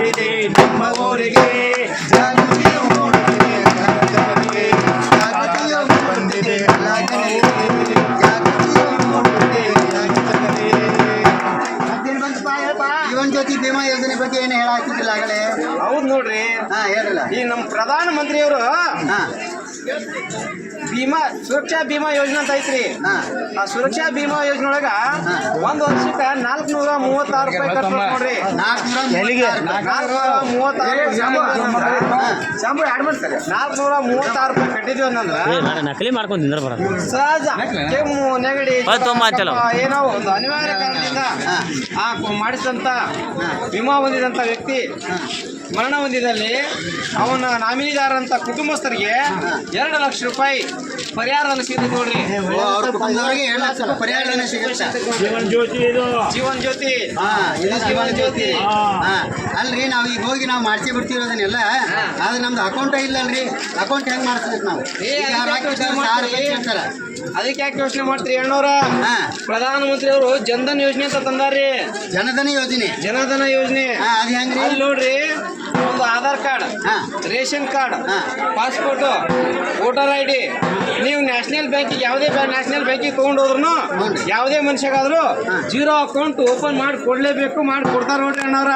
ನಮ್ಮ ಊರಿಗೆ ಜಾಗತಿಯ ಜಾಗತಿಯ ಬಂದಿದೆ ಜಾಗತಿಯ ಹೇಳಪ್ಪ ಜೀವನ್ ಜ್ಯೋತಿ ಬಿಮಾ ಯೋಜನೆ ಬಗ್ಗೆ ಏನು ಹೇಳಾಕಿದ್ದಿಲ್ಲ ಆಗಲೇ? ಹೌದ್ ನೋಡ್ರಿ. ಹಾ ಹೇಳಿಲ್ಲ. ಈ ನಮ್ಮ ಪ್ರಧಾನ ಮಂತ್ರಿಯವರು ಹಾ. ಭೀಮಾ ಸುರಕ್ಷಾ ಭೀಮಾ ಯೋಜನೆ ಅಂತ ಐತ್ರಿ. ಆ ಸುರಕ್ಷಾ ಭೀಮಾ ಯೋಜನೆ ಒಳಗ ಒಂದ್ ವರ್ಷಕ್ಕ ನಾಲ್ಕನೂರ ಮೂವತ್ತಾರು ರೂಪಾಯಿ ನೋಡ್ರಿ. ನಾಲ್ಕುನೂರ ನಾಲ್ಕನೂರ ಮೂವತ್ತಾರು ಶಾಂಪು ಆಡ್ ಮಾಡ್ತಾರೆ ನಾಲ್ಕನೂರ ಮೂವತ್ತಾರು ರೂಪಾಯಿ ಕಟ್ಟಿದ್ವಿ ಅಂತಂದ್ರ ನಕಲಿ ಮಾಡ್ಕೊಂಡು ತಿಂದ್ರೆ ಬರ ಸಹಜ. ಕೆಮ್ಮು ನೆಗಡಿ ಏನೋ ಒಂದು ಅನಿವಾರ್ಯ ಕಾರಣದಿಂದ ಆ ಮಾಡಿಸಿದಂತ ವಿಮಾ ಹೊಂದಿದಂತ ವ್ಯಕ್ತಿ ಮರಣ ಹೊಂದಿದಲ್ಲಿ ಅವನ ನಾಮಿನಿದಾರ ಅಂತ ಕುಟುಂಬಸ್ಥರಿಗೆ ಎರಡು ಲಕ್ಷ ರೂಪಾಯಿ ಪರಿಹಾರ ಸಿಗುತ್ತೆ ನೋಡ್ರಿ. ಅವ್ರ ಕುಟುಂಬದವರಿಗೆ ಎರಡು ಲಕ್ಷ ಪರಿಹಾರ ಸಿಗುತ್ತೆ? ಜೀವನ್ ಜ್ಯೋತಿ ಇದು. ಜೀವನ್ ಜ್ಯೋತಿ. ಹಾ ಇದು ಜೀವನ್ ಜ್ಯೋತಿ. ಹಾ. ಅಲ್ರಿ ನಾವು ಈಗ ಹೋಗಿ ನಾವು ಮಾಡ್ಸಿ ಬಿಡ್ತಿರೋದನ್ನೆಲ್ಲ ಆದ್ರೆ ನಮ್ದು ಅಕೌಂಟ್ ಇಲ್ಲಲ್ರಿ. ಅಕೌಂಟ್ ಹೆಂಗ್ ಮಾಡಿಸ್ಬೇಕು ನಾವು? ಅದಕ್ಕೆ ಯಾಕೆ ಯೋಚನೆ ಮಾಡ್ತೀರಿ? ಎಣ್ಣೂರ ಪ್ರಧಾನ ಮಂತ್ರಿ ಅವರು ಜನ್ಧನ್ ಯೋಜನೆ ಅಂತ ತಂದಾರ್ರಿ. ಜನಧನ ಯೋಜನೆ. ಜನಧನ ಯೋಜನೆ. ಅದು ಹೆಂಗ್ರಿ? ನೋಡ್ರಿ ಒಂದು ಆಧಾರ್ ಕಾರ್ಡ್ ಹಾ. ರೇಷನ್ ಕಾರ್ಡ್ ಹಾ. ಪಾಸ್ಪೋರ್ಟ್ ವೋಟರ್ ಐ ಡಿ ನೀವು ನ್ಯಾಷನಲ್ ಬ್ಯಾಂಕಿಗೆ ಯಾವುದೇ ನ್ಯಾಷನಲ್ ಬ್ಯಾಂಕಿಗೆ ತಗೊಂಡು ಹೋದ್ರು. ಯಾವುದೇ ಮನುಷ್ಯಗಾದ್ರು ಜೀರೋ ಅಕೌಂಟ್ ಓಪನ್ ಮಾಡಿ ಕೊಡ್ಲೇಬೇಕು ಮಾಡಿ ಕೊಡ್ತಾರ ನೋಡ್ರಿ ಅಣ್ಣವ್ರ.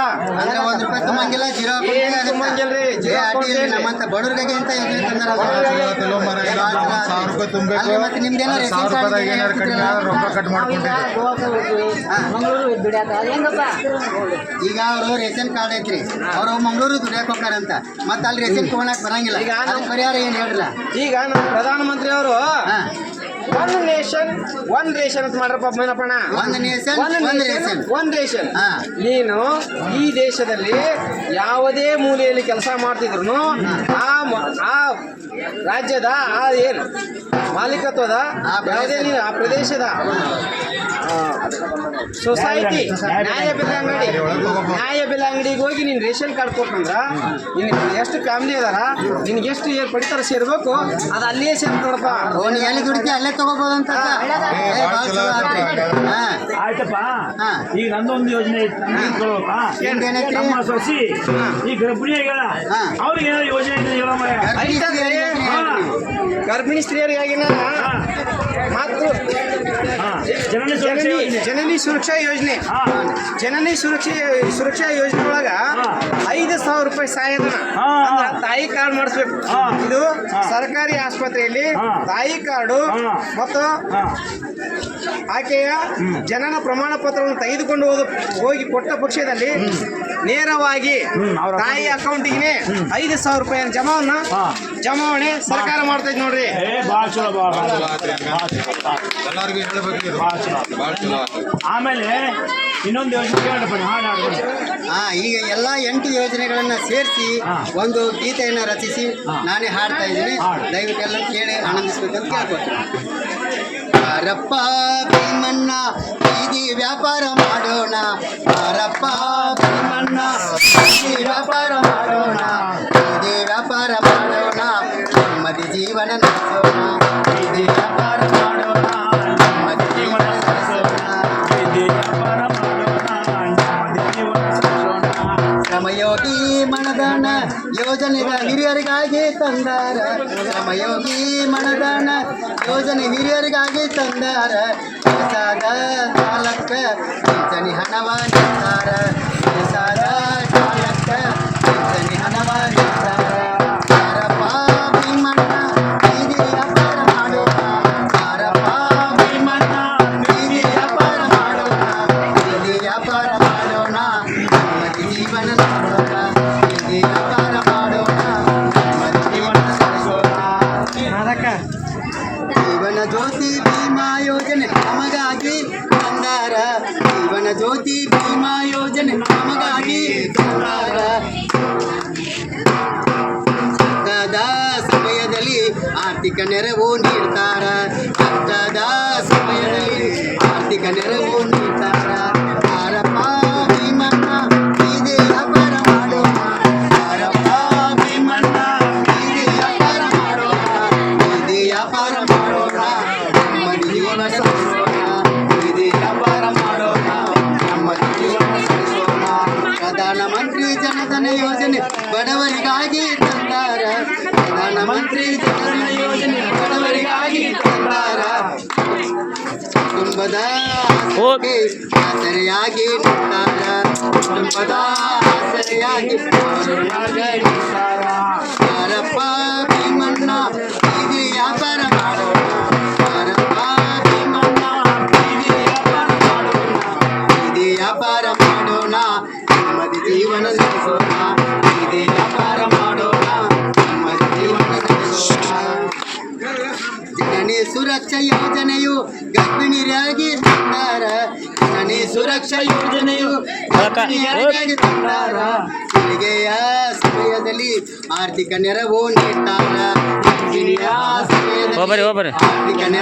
ಈಗ ಅವರು ರೇಷನ್ ಕಾರ್ಡ್ ಐತ್ರಿ. ಅವ್ರು ಮಂಗಳೂರು ದುಡಿಯಕ್ ಅಂತ. ಮತ್ತೆ ಅಲ್ಲಿ ರೇಷನ್ ತಗೊಳಕ್ ಬರಂಗಿಲ್ಲ. ಈಗ ನಮ್ಮ ಪರಿಹಾರ ಏನು ಹೇಳಿಲ್ಲ ಈಗ ನಮ್ಮ ಪ್ರಧಾನಮಂತ್ರಿ ಅವರು ಒನ್ ನೇಷನ್ ಒನ್ ರೇಷನ್ ಅಂತ ಮಾಡ್ರಪ್ಪ ಮೇನಪ್ಪಣ ಒಂದು ನೇಷನ್ ಒಂದ್ ರೇಷನ್ ಒಂದ್ ರೇಷನ್ ನೀನು ಈ ದೇಶದಲ್ಲಿ ಯಾವುದೇ ಮೂಲೆಯಲ್ಲಿ ಕೆಲಸ ಮಾಡ್ತಿದ್ರು ಆ ಆ ರಾಜ್ಯದ ಆ ಏನು ಮಾಲೀಕತ್ವದ ಯಾವುದೇ ಆ ಪ್ರದೇಶದ ಸೊಸೈಟಿ ನ್ಯಾಯ ಬೆಲೆ ಅಂಗಡಿ ನ್ಯಾಯ ಬೆಲೆ ಅಂಗಡಿಗೆ ಹೋಗಿ ನೀನು ರೇಷನ್ ಕಾರ್ಡ್ ಕೊಟ್ಟಂದ್ರ ನಿನ್ ಎಷ್ಟು ಫ್ಯಾಮಿಲಿ ಅದಾರ ನಿನ್ಗೆ ಎಷ್ಟು ಏರ್ ಪಡಿತಾರ ಸೇರ್ಬೇಕು ಅದು ಅಲ್ಲಿಯೇ ಸೇರ್ ನೋಡಪ್ಪ. ಅಲ್ಲಿ ಎಲ್ಲಿ ದುಡಿತಿ ಅಲ್ಲೇ ಚಲೋ ಆಯ್ತಪ್ಪ. ಈಗ ನಂದೊಂದು ಯೋಜನೆ? ನಮ್ಮ ಸೊಸಿ ಈ ಗರ್ಭಿಣಿ ಹೇಳ. ಅವ್ರಿಗೆ ಏನೋ ಯೋಜನೆ ಹೇಳಮ್ಮ ಗರ್ಭಿಣಿ ಸ್ತ್ರೀಯರಿಗೆ ಮಾತೃ ಜನನಿ ಸುರಕ್ಷಾ ಜನನಿ ಯೋಜನೆ. ಜನನಿ ಸುರಕ್ಷಾ ಯೋಜನೆ. ಹಾ. ಜನನಿ ಸುರಕ್ಷೆ ಸುರಕ್ಷಾ ಯೋಜನೆ ಒಳಗ. ಐದು ಸಾವಿರ ರೂಪಾಯಿ ಸಹಾಯಧನ. ತಾಯಿ ಕಾರ್ಡ್ ಮಾಡಿಸ್ಬೇಕು. ಇದು ಸರ್ಕಾರಿ ಆಸ್ಪತ್ರೆಯಲ್ಲಿ ತಾಯಿ ಕಾರ್ಡು ಮತ್ತು ಆಕೆಯ ಜನನ ಪ್ರಮಾಣ ಪತ್ರವನ್ನು ತೆಗೆದುಕೊಂಡು ಹೋದ ಹೋಗಿ ಕೊಟ್ಟ ಪಕ್ಷದಲ್ಲಿ ನೇರವಾಗಿ ಅವ್ರ ತಾಯಿ ಅಕೌಂಟಿಗೆ ಐದು ಸಾವಿರ ರೂಪಾಯಿ ಜಮಾವನ್ನ. ಜಮಾವಣೆ ಸರ್ಕಾರ ಮಾಡ್ತೈತಿ ನೋಡ್ರಿ. ಆಮೇಲೆ ಇನ್ನೊಂದು ಹಾ ಈಗ ಎಲ್ಲ ಎಂಟು ಯೋಜನೆಗಳನ್ನ ಸೇರಿಸಿ ಒಂದು ಗೀತೆಯನ್ನ ರಚಿಸಿ ನಾನೇ ಹಾಡ್ತಾ ಇದ್ದೀನಿ. ದಯವಿಟ್ಟು ಎಲ್ಲ ಕೇಳಿ ಆನಂದಿಸ್ಬೇಕಂತ ಕೇಳ್ಕೊತೀನಿ ಯಾರಪ್ಪ ಭೀಮಣ್ಣ ಬೀದಿ ವ್ಯಾಪಾರ ಮಾಡೋಣ ಯಾರಪ್ಪ ಭೀಮಣ್ಣ ಬೀದಿ ವ್ಯಾಪಾರ ಮಾಡೋಣ ಬೀದಿ ವ್ಯಾಪಾರ ಮಾಡೋಣ ನೆಮ್ಮದಿ ಜೀವನ ನಡೆಸೋಣ ಬೀದಿ ವ್ಯಾಪಾರ ಮಾಡೋಣ ನೆಮ್ಮದಿ ಜೀವನ ನಡೆಸೋಣ ವ್ಯಾಪಾರ ಮಾಡೋಣ ನೆಮ್ಮದಿ ಜೀವನ ನಡೆಸೋಣ. ಶ್ರಮಯೋಗಿ ಮನದಾನ ಯೋಜನೆಗ ಹಿರಿಯರಿಗಾಗಿ ತಂದಾರ. ರಾಮಯೋಗಿ ಮನದಾನ ಯೋಜನೆ ಹಿರಿಯರಿಗಾಗಿ ತಂದಾರ. ಕೆಲಸದ ಕಾಲಕ್ಕ ಪಿಂಚಣಿ ಹಣವ ನೀಡ್ತಾರ ಕೆಲಸದ ಚಾಲಕ ಪಿಂಚಣಿ ಹಣವ ನೀಡ್ತಾರ ಯಾರಪ್ಪ ಯೋಜನೆ ನಮಗಾಗಿ ತಂದಾರ ಜೀವನ ಜ್ಯೋತಿ ಭೀಮಾ ಯೋಜನೆ ನಮಗಾಗಿ ತಂದಾರ ಸಮಯದಲ್ಲಿ ಆರ್ಥಿಕ ನೆರವು ನೀಡ್ತಾರ. ಕಷ್ಟದ ಸಮಯದಲ್ಲಿ ಆರ್ಥಿಕ ನೆರವು ನೀಡ್ತಾರ. ಪ್ರಧಾನಮಂತ್ರಿ ಜನಧನ ಯೋಜನೆ ಬಡವರಿಗಾಗಿ ತಂದಾರ. ಪ್ರಧಾನಮಂತ್ರಿ ಜನಧನ ಯೋಜನೆ ಬಡವರಿಗಾಗಿ ತಂದಾರ. ಕುಟುಂಬದ ಹೋಗಿ. ಸರಿಯಾಗಿ ನಿಂತಾರ. ಕುಟುಂಬದ ಸರಿಯಾಗಿ ಯಾರಪ್ಪ ಸುರಕ್ಷಾ ಯೋಜನೆಯು ಗರ್ಭಿಣಿಯರಾಗಿ ತಂದಾರ. ಸುರಕ್ಷಾ ಯೋಜನೆಯು ಗರ್ಭಿಣಿಯರಾಗಿ ತಂದಾರ. ಸಮಯದಲ್ಲಿ ಆರ್ಥಿಕ ನೆರವು ನೀಡ್ತಾರ. ಆರ್ಥಿಕ ನೆರವು